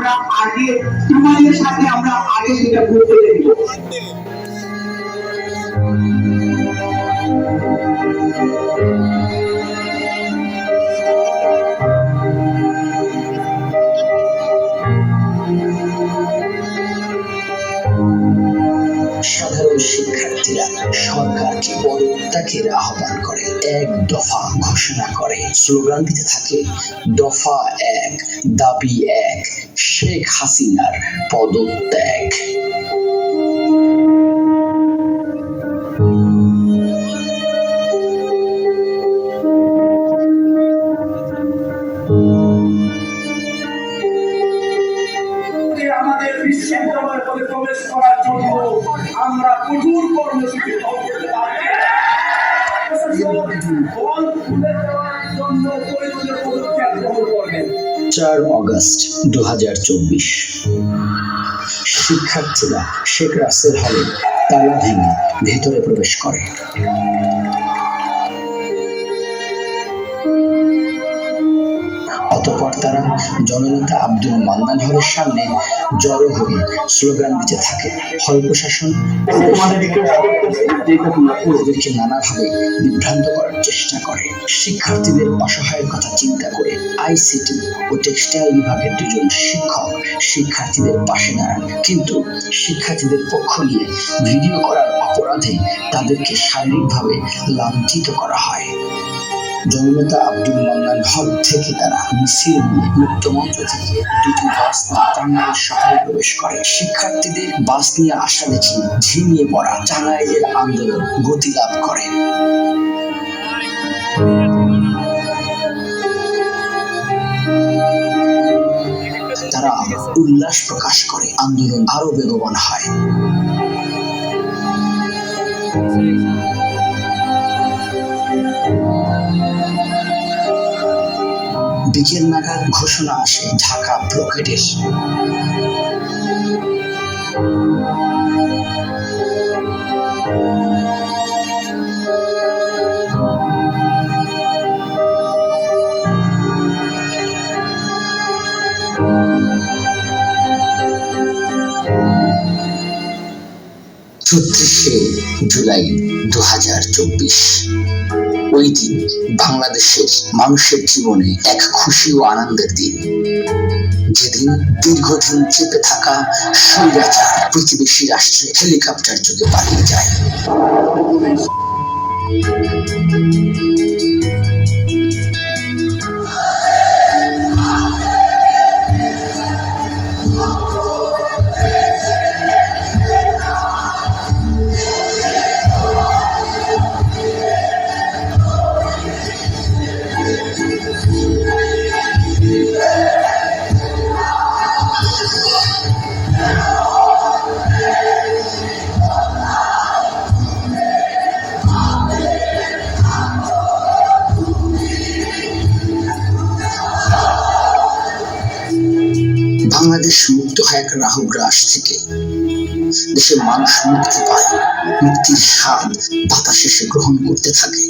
আমরা আগে তোমাদের সাথে আমরা আগে সেটা করতে দেব সাধারণ শিক্ষার্থীরা সরকারকে পদত্যাগের আহ্বান করে, এক দফা ঘোষণা করে। স্লোগান দিতে থাকে, দফা এক, দাবি এক, শেখ হাসিনার পদত্যাগ। আমাদের প্রবেশ করার জন্য আমরা কর্মসূচি চার অগস্ট দু শিক্ষার্থীরা শেখ রাসেল হলে তালা ভেঙে ভেতরে প্রবেশ করে। তারা জননেতা আব্দুল মান্নান হলের সামনে জড়ো হয়ে স্লোগান দিতে থাকে। হল প্রশাসন ওদেরকে নানাভাবে বিভ্রান্ত করার চেষ্টা করে। শিক্ষার্থীদের অসহায়ের কথা চিন্তা করে আইসিটি ও টেক্সটাইল বিভাগের দুজন শিক্ষক শিক্ষার্থীদের পাশে দাঁড়ান। কিন্তু শিক্ষার্থীদের পক্ষ নিয়ে ভিডিও করার অপরাধে তাদেরকে শারীরিকভাবে লাঞ্ছিত করা হয়। জননেতা আব্দুল মান্নান হল থেকে তারা মিছিল নিয়ে মুক্তমঞ্চ থেকে দুটি বাস টাঙ্গাইল শহরে প্রবেশ করে। শিক্ষার্থীদের বাস নিয়ে আসা দেখে ঝিমিয়ে পড়া টাঙ্গাইলের আন্দোলন, গতি লাভ করে। তারা উল্লাস প্রকাশ করে, আন্দোলন আরও বেগবান হয়। বিকেল নাগাদ ঘোষণা আসে ঢাকা ব্লকেটের চৌত্রিশে জুলাই দু হাজার চব্বিশ। ওই দিন বাংলাদেশের মানুষের জীবনে এক খুশি ও আনন্দের দিন। যেদিন দীর্ঘদিন চেপে থাকা স্বৈরাচার প্রতিবেশী রাষ্ট্রে হেলিকপ্টার যুগে পালিয়ে যায়। বাংলাদেশ মুক্ত হয় এক রাহু গ্রাস থেকে। দেশের মানুষ মুক্তি পায়, মুক্তির স্বাদ বাতাসে সে গ্রহণ করতে থাকে।